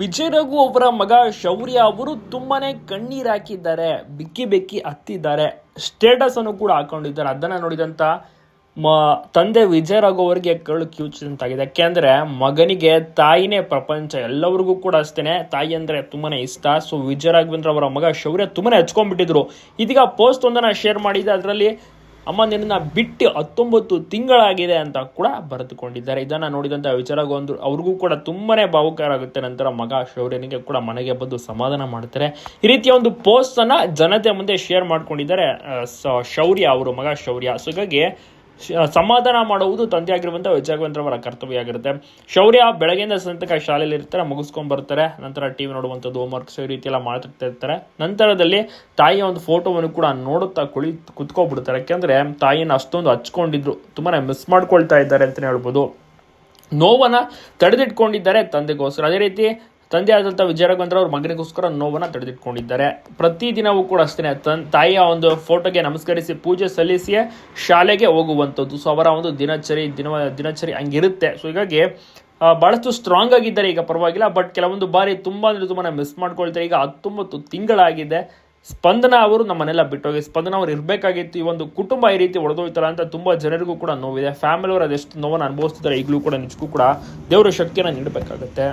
ವಿಜಯ್ ರಘು ಅವರ ಮಗ ಶೌರ್ಯ ಅವರು ತುಂಬಾನೇ ಕಣ್ಣೀರ್ ಹಾಕಿದ್ದಾರೆ, ಬಿಕ್ಕಿ ಬೆಕ್ಕಿ ಹತ್ತಿದ್ದಾರೆ. ಸ್ಟೇಟಸ್ ಅನ್ನು ಕೂಡ ಹಾಕೊಂಡಿದ್ದಾರೆ. ಅದನ್ನ ನೋಡಿದಂತ ಮ, ತಂದೆ ವಿಜಯ್ ರಘು ಅವರಿಗೆ ಕರಳು ಕಿವುಚಿದಂತಾಗಿದೆ ಯಾಕೆಂದ್ರೆ ಮಗನಿಗೆ ತಾಯಿನೇ ಪ್ರಪಂಚ, ಎಲ್ಲರಿಗೂ ಕೂಡ ಅಷ್ಟೇನೆ. ತಾಯಿ ಅಂದ್ರೆ ತುಂಬಾನೇ ಇಷ್ಟ. ಸೊ ವಿಜಯ್ ರಾಘವೇಂದ್ರ ಅವರ ಮಗ ಶೌರ್ಯ ತುಂಬಾನೇ ಹಚ್ಕೊಂಡ್ಬಿಟ್ಟಿದ್ರು. ಇದೀಗ ಪೋಸ್ಟ್ ಒಂದನ್ನ ಶೇರ್ ಮಾಡಿದೆ. ಅದರಲ್ಲಿ ಅಮ್ಮ ನಿನ್ನ ಬಿಟ್ಟು ಹತ್ತೊಂಬತ್ತು ತಿಂಗಳಾಗಿದೆ ಅಂತ ಕೂಡ ಬರೆದುಕೊಂಡಿದ್ದಾರೆ. ಇದನ್ನ ನೋಡಿದಂತ ವಿಚಾರಗೊಂದು ಅವ್ರಿಗೂ ಕೂಡ ತುಂಬಾನೇ ಭಾವುಕರ ಆಗುತ್ತೆ. ನಂತರ ಮಗ ಶೌರ್ಯನಿಗೆ ಕೂಡ ಮನೆಗೆ ಬಂದು ಸಮಾಧಾನ ಮಾಡ್ತಾರೆ. ಈ ರೀತಿಯ ಒಂದು ಪೋಸ್ಟ್ ಅನ್ನ ಜನತೆ ಮುಂದೆ ಶೇರ್ ಮಾಡ್ಕೊಂಡಿದ್ದಾರೆ. ಶೌರ್ಯ, ಅವರು ಮಗ ಶೌರ್ಯ. ಸೊ ಹೀಗಾಗಿ ಸಮಾಧಾನ ಮಾಡುವುದು ತಂದೆಯಾಗಿರುವಂಥ ಅವರ ಕರ್ತವ್ಯ ಆಗಿರುತ್ತೆ ಶೌರ್ಯ ಬೆಳಗ್ಗೆಯಿಂದ ಸಂತಕ ಶಾಲೆಯಲ್ಲಿ ಇರ್ತಾರೆ ಮುಗಿಸ್ಕೊಂಡು ಬರ್ತಾರೆ, ನಂತರ ಟಿವಿ ನೋಡುವಂಥದ್ದು ಹೋಮ್ವರ್ಕ್ಸ್ ಈ ರೀತಿ ಎಲ್ಲ ಮಾಡ್ತಾ ಇರ್ತಾರೆ. ನಂತರದಲ್ಲಿ ತಾಯಿಯ ಒಂದು ಫೋಟೋವನ್ನು ಕೂಡ ನೋಡುತ್ತಾ ಕುಳಿ ಕುತ್ಕೊಬಿಡ್ತಾರೆ. ಯಾಕೆಂದ್ರೆ ತಾಯಿನ ಅಷ್ಟೊಂದು ಹಚ್ಕೊಂಡಿದ್ರು. ತುಂಬಾನೇ ಮಿಸ್ ಮಾಡ್ಕೊಳ್ತಾ ಇದ್ದಾರೆ ಅಂತಲೇ ಹೇಳ್ಬೋದು. ನೋವನ್ನು ತಡೆದಿಟ್ಕೊಂಡಿದ್ದಾರೆ ತಂದೆಗೋಸ್ಕರ. ಅದೇ ರೀತಿ ತಂದೆ ಆದಂಥ ವಿಜಯರಾಘವೇಂದ್ರ ಅವ್ರ ಮಗನಿಗೋಸ್ಕರ ನೋವನ್ನ ತಡೆದಿಟ್ಕೊಂಡಿದ್ದಾರೆ. ಪ್ರತಿದಿನವೂ ಕೂಡ ಅಷ್ಟೇ ತನ್ ತಾಯಿಯ ಒಂದು ಫೋಟೋಗೆ ನಮಸ್ಕರಿಸಿ ಪೂಜೆ ಸಲ್ಲಿಸಿಯೇ ಶಾಲೆಗೆ ಹೋಗುವಂಥದ್ದು ಸೊ ಅವರ ಒಂದು ದಿನಚರಿ ದಿನ ದಿನಚರಿ ಹಂಗಿರುತ್ತೆ. ಸೊ ಹೀಗಾಗಿ ಭಾಳಷ್ಟು ಸ್ಟ್ರಾಂಗ್ ಆಗಿದ್ದಾರೆ. ಈಗ ಪರವಾಗಿಲ್ಲ ಬಟ್ ಕೆಲವೊಂದು ಬಾರಿ ತುಂಬ ಅಂದರೆ ತುಂಬಾ ಮಿಸ್ ಮಾಡ್ಕೊಳ್ತಾರೆ. ಈಗ ಹತ್ತೊಂಬತ್ತು ತಿಂಗಳಾಗಿದೆ. ಸ್ಪಂದನ ಅವರು ನಮ್ಮನ್ನೆಲ್ಲ ಬಿಟ್ಟೋಗಿ, ಸ್ಪಂದನ ಅವ್ರು ಇರಬೇಕಾಗಿತ್ತು. ಈ ಒಂದು ಕುಟುಂಬ ಈ ರೀತಿ ಹೊಡೆದೋಯ್ತಲ್ಲ ಅಂತ ತುಂಬಾ ಜನರಿಗೂ ಕೂಡ ನೋವಿದೆ. ಫ್ಯಾಮಿಲಿ ಅವರು ಅದೆಷ್ಟು ನೋವನ್ನು ಅನುಭವಿಸ್ತಿದ್ದಾರೆ ಈಗಲೂ ಕೂಡ, ನಿಜಕ್ಕೂ ಕೂಡ ದೇವರ ಶಕ್ತಿಯನ್ನು ನೀಡಬೇಕಾಗುತ್ತೆ.